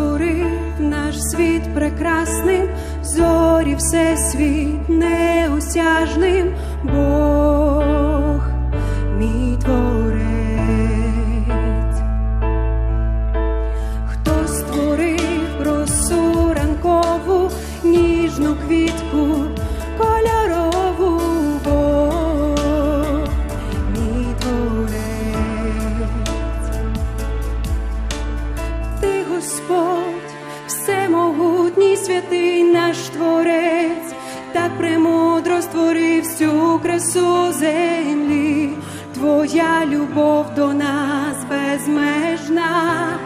створив наш світ прекрасним, зорі всесвіт неосяжним, Бог всемогутній святий наш творець, так премудро створив всю красу землі, Твоя любов до нас безмежна,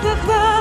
слава,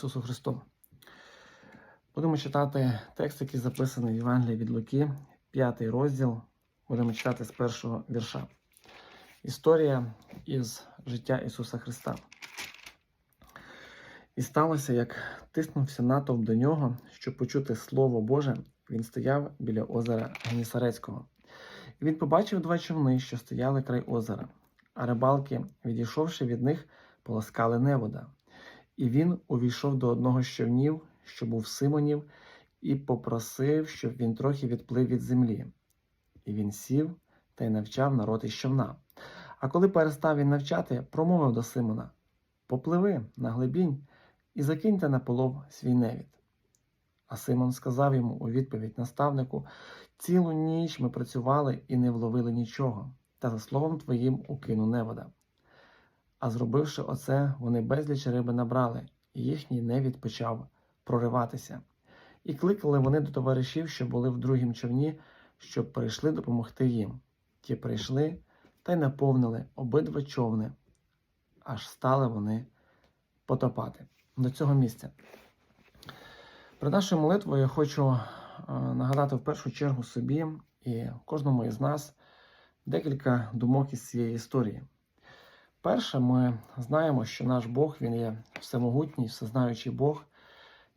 Ісусу Христу! Будемо читати текст, який записаний в Євангелії від Луки, п'ятий розділ. Будемо читати з першого вірша. Історія із життя Ісуса Христа. І сталося, як тиснувся натовп до нього, щоб почути Слово Боже, він стояв біля озера Генісарецького. І він побачив два човни, що стояли край озера, а рибалки, відійшовши від них, полоскали невода. І він увійшов до одного з човнів, що був Симонів, і попросив, щоб він трохи відплив від землі. І він сів та й навчав народ із човна. А коли перестав він навчати, промовив до Симона: Попливи на глибінь і закиньте на полов свій невід. А Симон сказав йому у відповідь наставнику: Цілу ніч ми працювали і не вловили нічого, та за словом твоїм укину невода. А зробивши оце, вони безліч риби набрали, і їхній невід почав прориватися. І кликали вони до товаришів, що були в другім човні, щоб прийшли допомогти їм. Ті прийшли та й наповнили обидва човни, аж стали вони потопати до цього місця. При нашою молитвою я хочу е, нагадати в першу чергу собі і кожному із нас декілька думок із цієї історії. Перше, ми знаємо, що наш Бог він є всемогутній, всезнаючий Бог,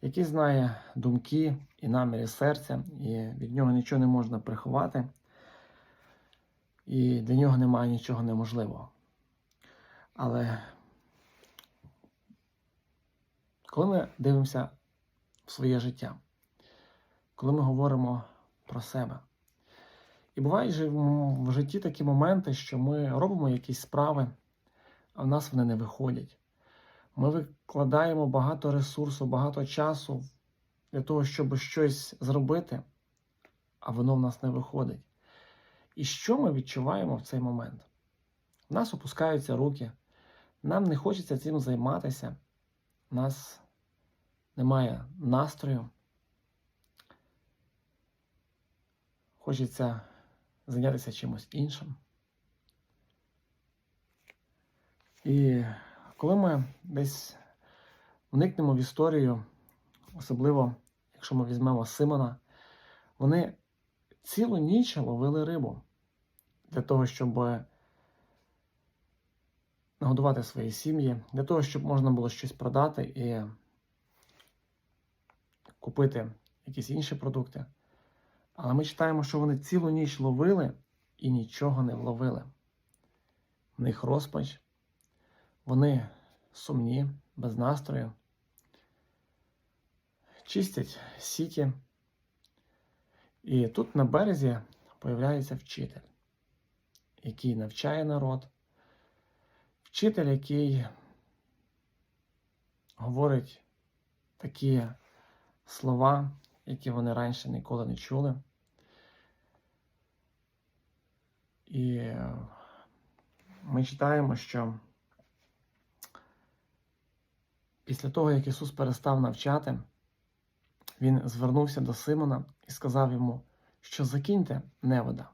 який знає думки і наміри серця, і від нього нічого не можна приховати, і для нього немає нічого неможливого. Але коли ми дивимося в своє життя, коли ми говоримо про себе, і бувають в житті такі моменти, що ми робимо якісь справи, а в нас вони не виходять. Ми викладаємо багато ресурсу, багато часу для того, щоб щось зробити, а воно в нас не виходить. І що ми відчуваємо в цей момент? У нас опускаються руки, нам не хочеться цим займатися, у нас немає настрою. Хочеться зайнятися чимось іншим. І коли ми десь вникнемо в історію, особливо якщо ми візьмемо Симона, вони цілу ніч ловили рибу для того, щоб нагодувати свої сім'ї, для того, щоб можна було щось продати і купити якісь інші продукти. Але ми читаємо, що вони цілу ніч ловили і нічого не вловили. В них розпач, вони сумні, без настрою, чистять сіті. І тут на березі появляється вчитель, який навчає народ, вчитель, який говорить такі слова, які вони раніше ніколи не чули. І ми читаємо, що після того, як Ісус перестав навчати, Він звернувся до Симона і сказав йому, що закиньте невода.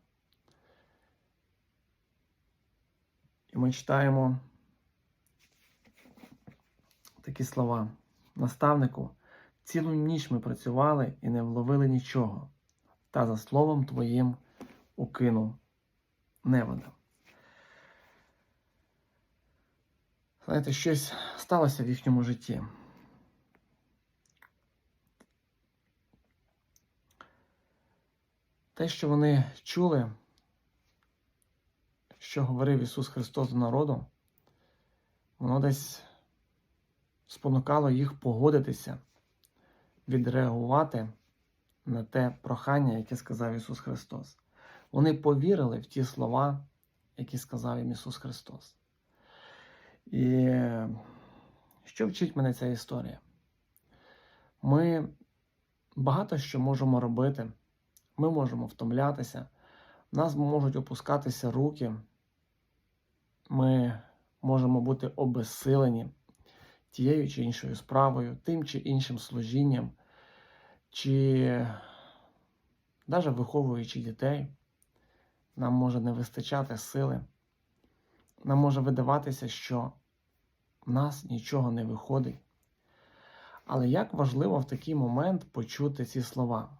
І ми читаємо такі слова. Наставнику, цілу ніч ми працювали і не вловили нічого, та за словом твоїм укинув невода. Знаєте, щось сталося в їхньому житті. Те, що вони чули, що говорив Ісус Христос до народу, воно десь спонукало їх погодитися, відреагувати на те прохання, яке сказав Ісус Христос. Вони повірили в ті слова, які сказав їм Ісус Христос. І що вчить мене ця історія? Ми багато що можемо робити, ми можемо втомлятися, нас можуть опускатися руки, ми можемо бути обезсилені тією чи іншою справою, тим чи іншим служінням, чи навіть виховуючи дітей, нам може не вистачати сили, нам може видаватися, що в нас нічого не виходить. Але як важливо в такий момент почути ці слова,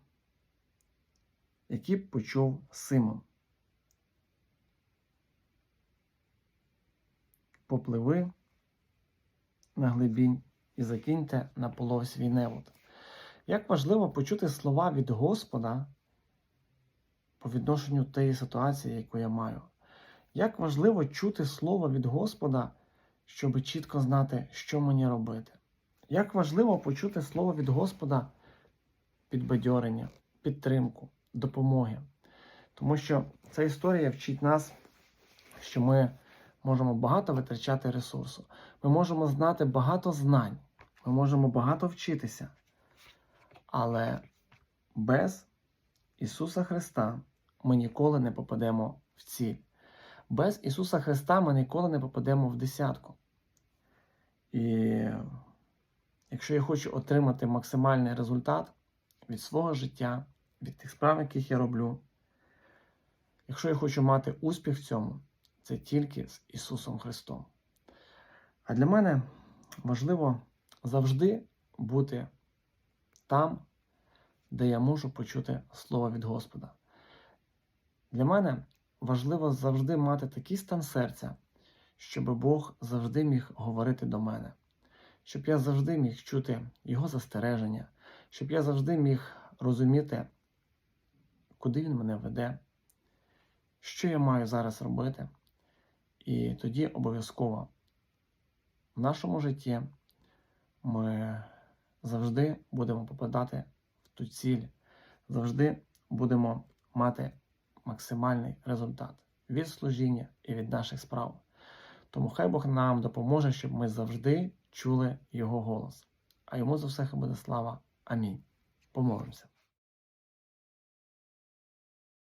які б почув Симон. Попливи на глибінь і закиньте на полов свій невод. Як важливо почути слова від Господа по відношенню тієї ситуації, яку я маю. Як важливо чути слово від Господа, щоб чітко знати, що мені робити. Як важливо почути слово від Господа підбадьорення, підтримку, допомоги. Тому що ця історія вчить нас, що ми можемо багато витрачати ресурсу. Ми можемо знати багато знань, ми можемо багато вчитися. Але без Ісуса Христа ми ніколи не попадемо в ціль. Без Ісуса Христа ми ніколи не попадемо в десятку. І якщо я хочу отримати максимальний результат від свого життя, від тих справ, яких я роблю, якщо я хочу мати успіх в цьому, це тільки з Ісусом Христом. А для мене важливо завжди бути там, де я можу почути Слово від Господа. Для мене важливо завжди мати такий стан серця, щоб Бог завжди міг говорити до мене, щоб я завжди міг чути Його застереження, щоб я завжди міг розуміти, куди Він мене веде, що я маю зараз робити. І тоді обов'язково в нашому житті ми завжди будемо попадати в ту ціль, завжди будемо мати максимальний результат від служіння і від наших справ. Тому хай Бог нам допоможе, щоб ми завжди чули Його голос. А йому за все буде слава. Амінь. Помолимося.